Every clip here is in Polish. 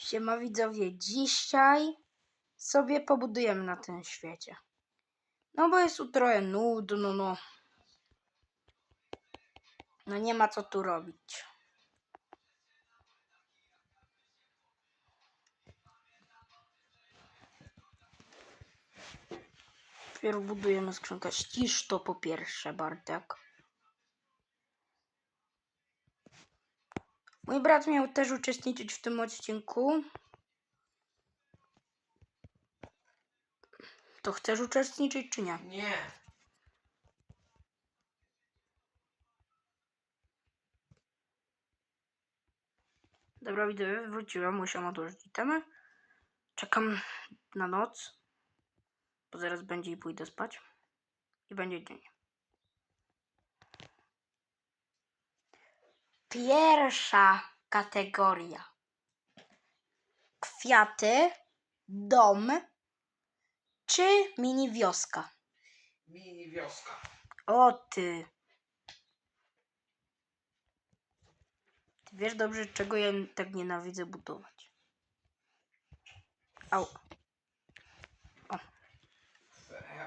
Siema widzowie, dzisiaj sobie pobudujemy na tym świecie. No bo jest tu trochę nudno, no. No nie ma co tu robić. Dopiero budujemy skrzynkę. Ścisz to po pierwsze, Bartek. Mój brat miał też uczestniczyć w tym odcinku. To chcesz uczestniczyć czy nie? Nie. Dobra, widzę, wróciłem, musiałam odłożyć itemy. Czekam na noc, bo zaraz będzie i pójdę spać. I będzie dzień. Pierwsza kategoria. Kwiaty, dom czy mini wioska? Mini wioska. O ty. Ty wiesz dobrze, czego ja tak nienawidzę budować. Au. A,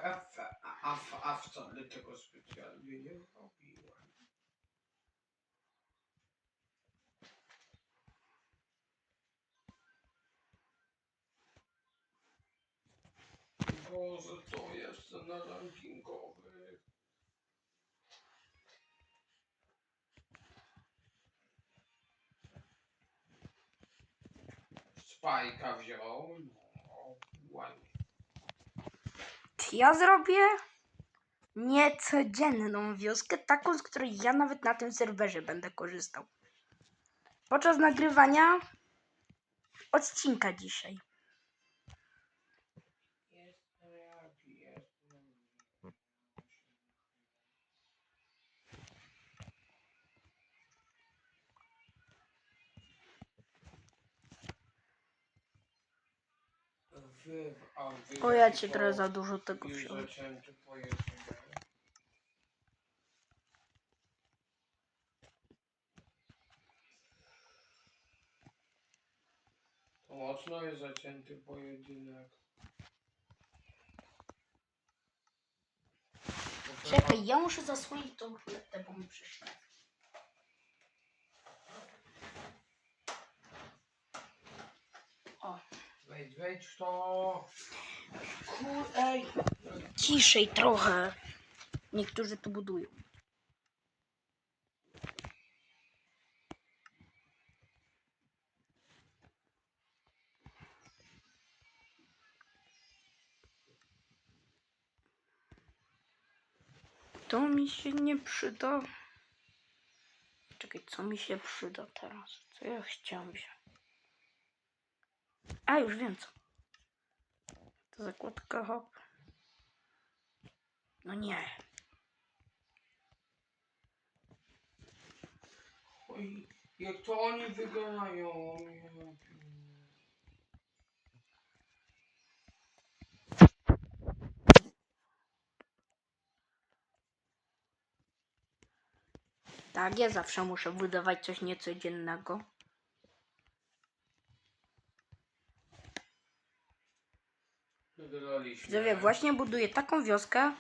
a, a, a wcale tego specjalnie nie robiłem. Boże, to jeszcze na rankingowych. Spajka wziął. No, ładnie. Ja zrobię niecodzienną wioskę, taką, z której ja nawet na tym serwerze będę korzystał. Podczas nagrywania odcinka dzisiaj. Jestem jak jestem. Wy, a wy O, ja ci tylko trochę za dużo tego wziąłem. mocno jest zacięty pojedynek. Czekaj, ja muszę zasłonić tą ruletę, bo mi przyszło. O, Wejdź, w to. kur... Ej, ciszej trochę. Niektórzy tu budują. To mi się nie przyda. Czekaj, co mi się przyda teraz? Co ja chciałam wziąć? A, już wiem co. To zakładka hop. No nie. Oj, jak to oni pier- Tak, ja zawsze muszę wydawać coś niecodziennego. Wygraliśmy. Widzowie, właśnie buduję taką wioskę,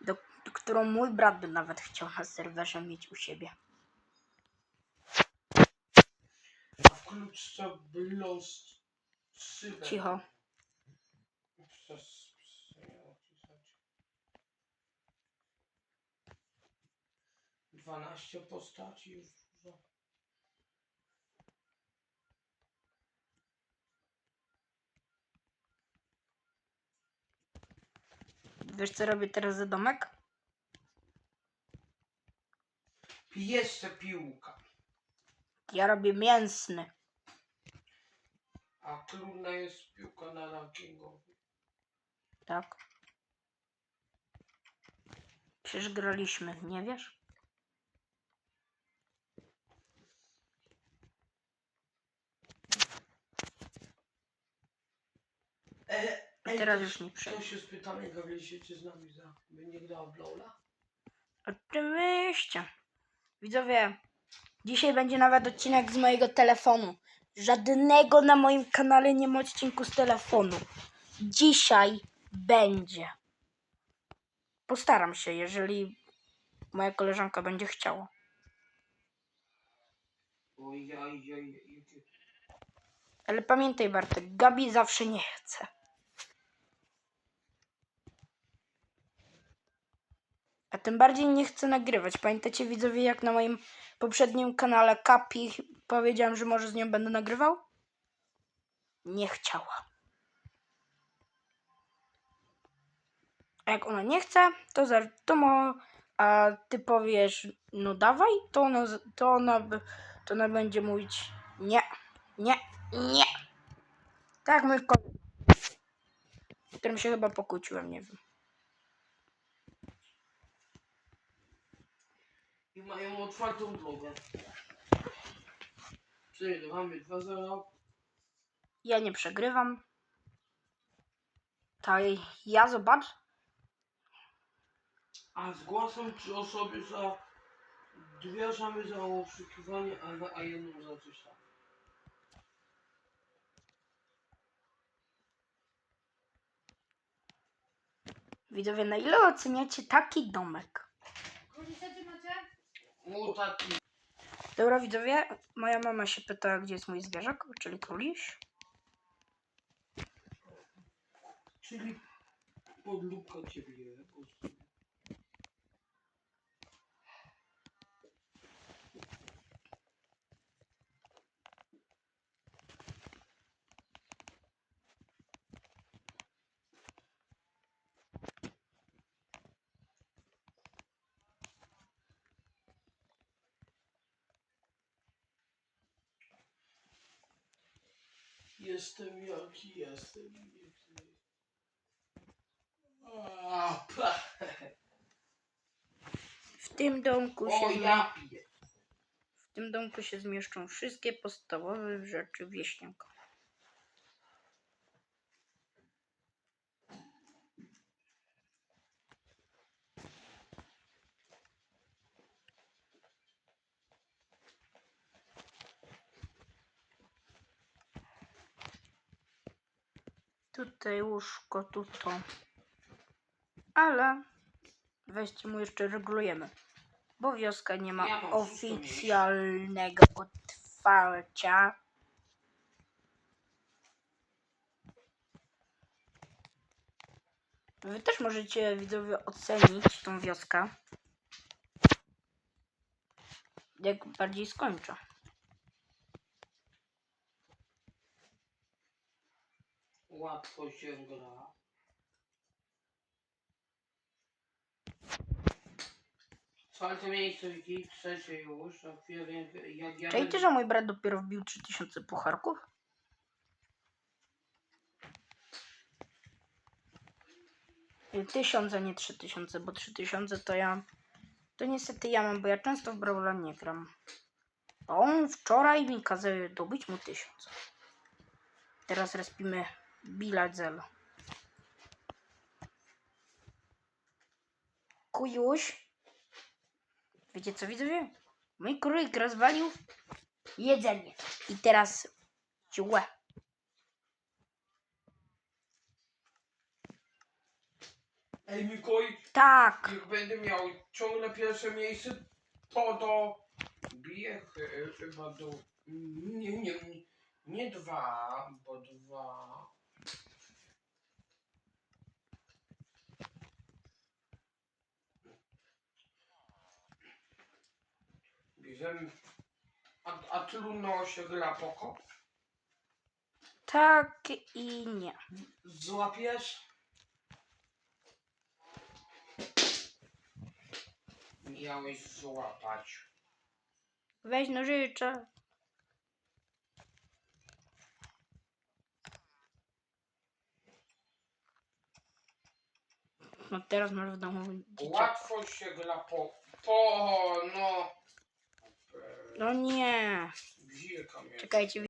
do, którą mój brat by nawet chciał na serwerze mieć u siebie. Wkrótce blos synek. Cicho. Przez-. 12 postaci już dużo. Wiesz co robię teraz za domek? Jeszcze piłka. Ja robię mięsny. A trudna jest piłka na rankingowy. Tak. Przecież graliśmy, nie wiesz? A teraz już nie przejdę. Się spytamy, Gawrysie, czy z nami za... będzie grał w Lola? Oczywiście. Widzowie, dzisiaj będzie nawet odcinek z mojego telefonu. żadnego na moim kanale nie ma odcinku z telefonu. Dzisiaj będzie. Postaram się, jeżeli moja koleżanka będzie chciała. Oj, oj, oj, oj. Ale pamiętaj Bartek, Gabi zawsze nie chce. A tym bardziej nie chce nagrywać. Pamiętacie widzowie, jak na moim poprzednim kanale Kapi powiedziałem, że może z nią będę nagrywał? Nie chciała. A jak ona nie chce, to, za, to mo, a ty powiesz, no dawaj, to ona, to ona, to ona będzie mówić nie, nie, nie. Tak mój kolega, którym się chyba pokłóciłem, nie wiem. I mają otwartą drogę. Przegrywamy 2-0. Ja nie przegrywam. Tak, ja zobacz. A zgłaszam trzy osoby za dwie osoby za oszukiwanie, a, a jedną za coś tam. Widzowie, na ile oceniacie taki domek? Taki. Dobra, widzowie, moja mama się pyta, gdzie jest mój zwierzak, czyli króliś. Czyli podlubka ciebie. Jestem jaki jestem. pa. W tym domku się, O, ja w tym domku się zmieszczą wszystkie podstawowe rzeczy wieśniaka. Tutaj łóżko, tu to. Ale weźcie mu jeszcze regulujemy. Bo wioska nie ma Ja mam oficjalnego otwarcia. Wy też możecie widzowie ocenić tą wioskę. Jak bardziej skończę. Łatwo się gra. Czwarte miejsce widzieli, trzecie już. A chwilę, jak ja Czajcie, że mój brat dopiero wbił 3000 pucharków? Tysiąc, a nie 3000, bo 3000 to ja... To niestety ja mam, bo ja często w Brawla nie gram. A on wczoraj mi kazał dobyć mu 1000. Teraz respimy Biladzel. Kujuś. Wiecie co widzowie? Mój królik rozwalił jedzenie. I teraz ciłe. Ej Mikołaj, Tak. jak będę miał ciągle pierwsze miejsce, to do... Chy- chyba do... Nie, nie, nie, nie dwa, bo dwa... Bierzemy... A, a trudno się gra poko? Tak i nie. Złapiesz? Miałeś złapać. Weź nożycze. No teraz masz w domu. Łatwo się gra po... Po... no... No nie. Mnie. Czekajcie,